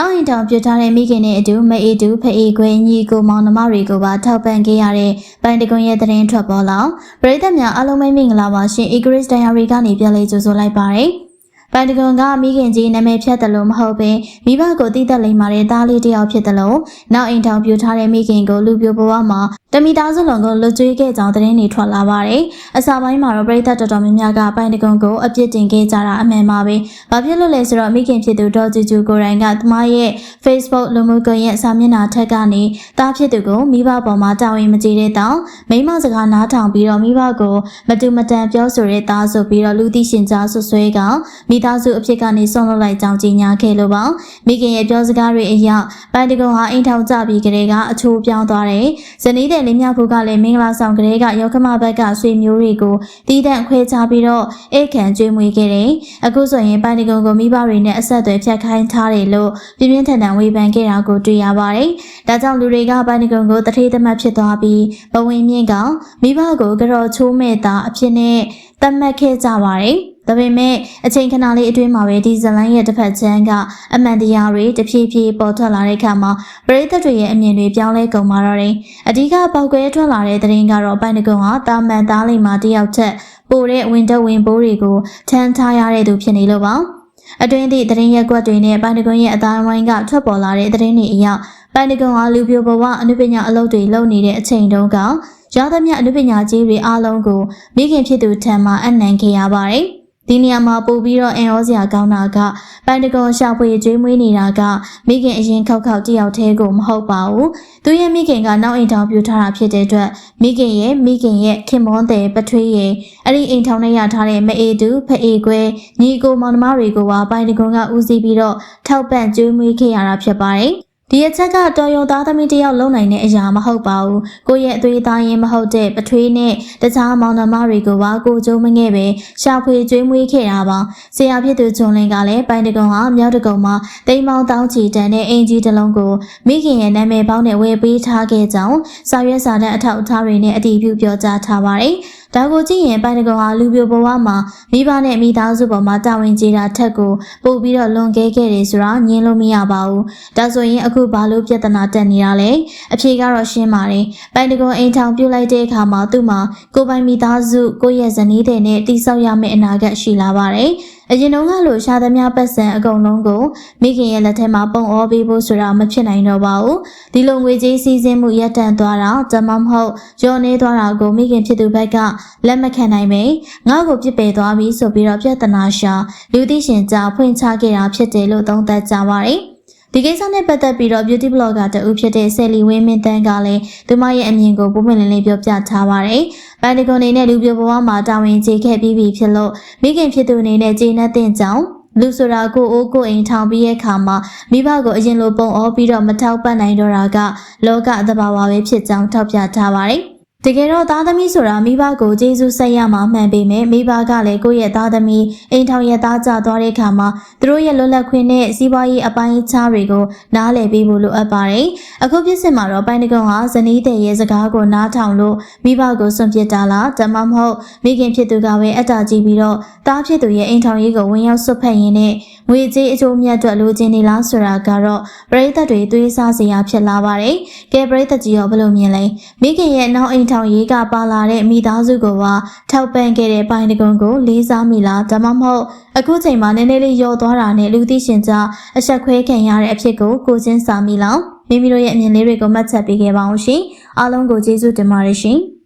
နောက်ရင်တောင်ပြထားတဲ့မိခင်နဲ့အတူမအေးတူဖအေးခွဲညီကိုမောင်နှမတွေကိုပါထောက်ပံ့ခဲ့ရတဲ့ပိုင်တကွန်ရဲ့သတင်းထွက်ပေါ်လာပရိသတ်များအားလုံးပဲမင်္ဂလာပါရှင် Igris Diary ကနေပြန်လည်ကြိုဆိုလိုက်ပါရစေ။ ပိုင်တကွန်ကမိခင်ကြီးနာမည်ဖြတ်တယ်လို့မဟုတ်ဘဲမိဘကိုတည်သက်လိမ့်မာတဲ့သားလေးတစ်ယောက်ဖြစ်တယ်လို့နောက်အိမ်ထောင်ပြထားတဲ့မိခင်ကိုလူပြိုဘဝမှာတမိသားစုလုံးကိုလွတ်ကျွေးခဲ့ကြောင်းသတင်းတွေထွက်လာပါတယ်။အစာပိုင်းမှာတော့ပရိသတ်တော်တော်များများကပိုင်တကွန်ကိုအပြစ်တင်ခဲ့ကြတာအမှန်ပါပဲ။ဘာဖြစ်လို့လဲဆိုတော့မိခင်ဖြစ်သူဒေါ်ကျူကျူကိုယ်တိုင်ကသမားရဲ့ Facebook လူမှုကွန်ရက်စာမျက်နှာထက်ကနေတားဖြစ်သူကိုမိဘပေါ်မှာတာဝန်မကျေတဲ့တောင်မိမစကားနားထောင်ပြီးတော့မိဘကိုမတူမတန်ပြောဆိုတဲ့သားဆိုပြီးတော့လူသိရှင်ကြားဆွဆွဲကမိသားစုအဖြစ်ကနေဆုံးလွတ်လိုက်ကြောင်းကြေညာခဲ့လို့ပါမိခင်ရဲ့ပြောစကားတွေအရပိုင်တကုံဟာအိမ်ထောင်ကြပြီးကလေးကအချိုးပြောင်းသွားတယ်ဇနီးတဲ့လင်းမြဖို့ကလည်းမင်္ဂလာဆောင်ကလေးကယောကမဘက်ကဆွေမျိုးတွေကိုတီးတန့်ခွဲခြားပြီးတော့အိတ်ခံကျွေးမွေးခဲ့တယ်အခုဆိုရင်ပိုင်တကုံကိုမိဘတွေနဲ့အဆက်အသွယ်ဖြတ်ခိုင်းထားတယ်လို့ပြင်းပြင်းထန်ထန်ဝေဖန်ခဲ့တာကိုတွေ့ရပါတယ်ဒါကြောင့်လူတွေကပိုင်တကုံကိုတထေးသမတ်ဖြစ်သွားပြီးဘဝင်မြင့်ကမိဘကိုကြော်ချိုးမဲ့တာအဖြစ်နဲ့သတ်မှတ်ခဲ့ကြပါတယ် ဒါပေမဲ့အချိန်ခဏလေးအတွင်းမှာပဲဒီဇလန်ရဲ့တစ်ဖက်ချမ်းကအမှန်တရားတွေတဖြည်းဖြည်းပေါ်ထွက်လာတဲ့အခါမှာပရိသတ်တွေရဲ့အမြင်တွေပြောင်းလဲကုန်လာတော့တယ်။အဓိကပေါက်ကွဲထွက်လာတဲ့သတင်းကတော့ပိုင်တကုံဟာတာမန်သားလိမ္မာတယောက်ချက်ပိုတဲ့ဝင်တော့ဝင်ပိုးတွေကိုထမ်းထားရတဲ့သူဖြစ်နေလို့ပါ။အတွင်းသည့်သတင်းရက်ကွက်တွေနဲ့ပိုင်တကွန်ရဲ့အတိုင်းဝိုင်းကထွက်ပေါ်လာတဲ့သတင်းတွေအရပိုင်တကွန်ဟာလူပြိုဘဝအနုပညာအလုပ်တွေလုပ်နေတဲ့အချိန်တုန်းကရသမျှအနုပညာကြီးတွေအားလုံးကိုမိခင်ဖြစ်သူထံမှအနံခဲ့ရပါတယ်။ ဒီနေရာမှာပို့ပြီးတော့အင်ရောစရာကောင်းတာကပိုင်တကွန်ရှာဖွေကျွေးမွေးနေတာကမိခင်အရင်ခောက်ခောက်တယောက်တည်းကိုမဟုတ်ပါဘူး။သူရဲ့မိခင်ကနောက်အိမ်ထောင်ပြထားတာဖြစ်တဲ့အတွက်မိခင်ရဲ့မိခင်ရဲ့ခင်မွန်းတဲ့ပထွေးရဲ့အဲ့ဒီအိမ်ထောင်ထဲရထားတဲ့မအေတူဖအေကွဲညီကိုမောင်နှမတွေကိုပါပိုင်တကွန်ကဦးစီးပြီးတော့ထောက်ပံ့ကျွေးမွေးခဲ့ရတာဖြစ်ပါတယ်။ ဒီအချက်ကတော်ရုံသားသမီးတယောက်လုံနိုင်တဲ့အရာမဟုတ်ပါဘူးကိုယ့်ရဲ့အသွေးသားရင်မဟုတ်တဲ့ပထွေးနဲ့တခြားမောင်နှမတွေကိုပါကိုကျုံမငဲ့ပဲရှာဖွေကျွေးမွေးခဲ့တာပါဆရာဖြစ်သူဂျွန်လင်ကလည်းပိုင်တကုံဟာမြောက်တကုံမှာတိမ်မောင်းတောင်းချီတန်တဲ့အင်ဂျီတစ်လုံးကိုမိခင်ရဲ့နာမည်ပေါင်းနဲ့ဝယ်ပေးထားခဲ့ကြောင်းစာရွက်စာတမ်းအထောက်အထားတွေနဲ့အတည်ပြုပြောကြားထားပါတယ်ဒါကိုကြည့်ရင်ပိုင်တကုံဟာလူပြိုဘဝမှာမိဘနဲ့မိသားစုပေါ်မှာတာဝန်ကျေတာထက်ကိုပို့ပြီးတော့လွန်ကဲခဲ့တယ်ဆိုတာညင်းလို့မရပါဘူးဒါဆိုရင်အခုဘာလို့ပြဿနာတက်နေတာလဲအဖြေကတော့ရှင်းပါတယ်ပိုင်တကုံအိမ်ထောင်ပြုတ်လိုက်တဲ့အခါမှာသူ့မှာကိုပိုင်မိသားစုကိုယ့်ရဲ့ဇနီးတဲ့နဲ့တိဆောက်ရမယ့်အနာဂတ်ရှိလာပါတယ် အရင်တုန်းကလိုရှာသမျှပတ်စံအကုန်လုံးကိုမိခင်ရဲ့လက်ထဲမှာပုံအောပေးဖို့ဆိုတာမဖြစ်နိုင်တော့ပါဘူးဒီလိုငွေကြေးစီးဆင်းမှုရပ်တန့်သွားတာဒါမှမဟုတ်ကျော်နေသွားတာကိုမိခင်ဖြစ်သူဘက်ကလက်မခံနိုင်ပဲငါ့ကိုပြစ်ပယ်သွားပြီဆိုပြီးတော့ပြဿနာရှာလူသိရှင်ကြားဖွင့်ချခဲ့တာဖြစ်တယ်လို့သုံးသပ်ကြပါတယ် ဒီကိစ္စနဲ့ပတ်သက်ပြီးတော့ beauty blogger တဦးဖြစ်တဲ့ဆယ်လီဝင်းမင်းတန်းကလည်းသူမရဲ့အမြင်ကိုပုံမှန်လင်းလင်းပြောပြထားပါတယ်။ပန်ဒီကွန်အနေနဲ့လူပြဘဝမှာတာဝန်ကျေခဲ့ပြီးပြီဖြစ်လို့မိခင်ဖြစ်သူအနေနဲ့ကျေနပ်တဲ့ကြောင်းလူဆိုတာကိုအိုးကိုအိမ်ထောင်ပြီးရဲ့ခါမှာမိဘကိုအရင်လိုပုံအောပြီးတော့မထောက်ပံ့နိုင်တော့တာကလောကသဘာဝပဲဖြစ်ကြောင်းထောက်ပြထားပါတယ်။ တကယ်တော့သားသမီးဆိုတာမိဘကိုကျေးဇူးဆက်ရမှာမှန်ပေမဲ့မိဘကလည်းကိုယ့်ရဲ့သားသမီးအိမ်ထောင်ရဲ့သားကြသွားတဲ့အခါမှာသူတို့ရဲ့လွတ်လပ်ခွင့်နဲ့စီးပွားရေးအပိုင်းအခြားတွေကိုနားလည်ပေးဖို့လိုအပ်ပါတယ်။အခုပြစ်စစ်မှာတော့ပိုင်းတကုံဟာဇနီးတဲ့ရဲ့စကားကိုနားထောင်လို့မိဘကိုစွန့်ပစ်တာလားဒါမှမဟုတ်မိခင်ဖြစ်သူကပဲအတားကြည့်ပြီးတော့သားဖြစ်သူရဲ့အိမ်ထောင်ရေးကိုဝင်ရောက်ဆွတ်ဖက်ရင်းနဲ့ ငွေကြေးအကျိုးမြတ်အတွက်လိုချင်နေလားဆိုတာကတော့ပရိသတ်တွေတွေးဆစရာဖြစ်လာပါတယ်။ကဲပရိသတ်ကြီးရောဘယ်လိုမြင်လဲ။မိခင်ရဲ့နောက်အိမ်ထောင်ရေးကပါလာတဲ့မိသားစုကိုပါထောက်ပံ့ခဲ့တဲ့ပိုင်းတကုံကိုလေးစားမိလားဒါမှမဟုတ်အခုချိန်မှာနည်းနည်းလေးယောသွားတာနဲ့လူသိရှင်ကြားအဆက်ခွဲခံရတဲ့အဖြစ်ကိုကိုချင်းစာမိလားမိမိတို့ရဲ့အမြင်လေးတွေကိုမှတ်ချက်ပေးခဲ့ပါအောင်ရှင်အားလုံးကိုကျေးဇူးတင်ပါတယ်ရှင်